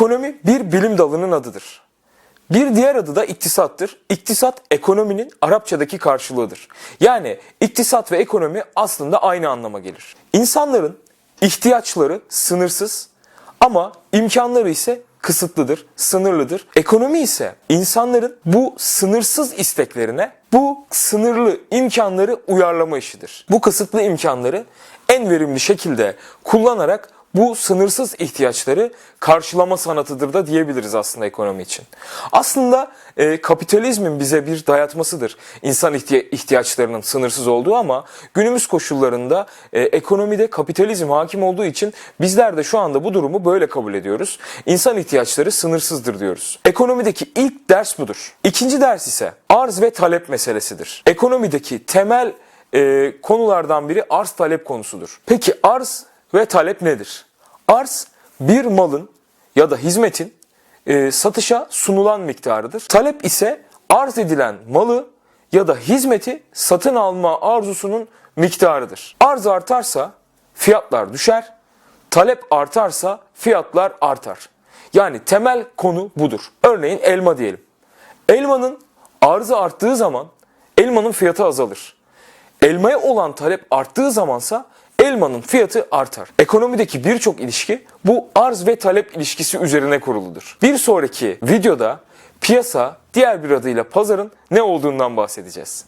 Ekonomi bir bilim dalının adıdır. Bir diğer adı da iktisattır. İktisat ekonominin Arapçadaki karşılığıdır. Yani iktisat ve ekonomi aslında aynı anlama gelir. İnsanların ihtiyaçları sınırsız ama imkanları ise kısıtlıdır, sınırlıdır. Ekonomi ise insanların bu sınırsız isteklerine bu sınırlı imkanları uyarlama işidir. Bu kısıtlı imkanları en verimli şekilde kullanarak bu sınırsız ihtiyaçları karşılama sanatıdır da diyebiliriz aslında ekonomi için. Aslında e, kapitalizmin bize bir dayatmasıdır insan ihtiya- ihtiyaçlarının sınırsız olduğu ama günümüz koşullarında e, ekonomide kapitalizm hakim olduğu için bizler de şu anda bu durumu böyle kabul ediyoruz. İnsan ihtiyaçları sınırsızdır diyoruz. Ekonomideki ilk ders budur. İkinci ders ise arz ve talep meselesidir. Ekonomideki temel e, konulardan biri arz talep konusudur. Peki arz ve talep nedir? Arz bir malın ya da hizmetin e, satışa sunulan miktarıdır. Talep ise arz edilen malı ya da hizmeti satın alma arzusunun miktarıdır. Arz artarsa fiyatlar düşer, talep artarsa fiyatlar artar. Yani temel konu budur. Örneğin elma diyelim. Elmanın arzı arttığı zaman elmanın fiyatı azalır. Elmaya olan talep arttığı zamansa elmanın fiyatı artar. Ekonomideki birçok ilişki bu arz ve talep ilişkisi üzerine kuruludur. Bir sonraki videoda piyasa diğer bir adıyla pazarın ne olduğundan bahsedeceğiz.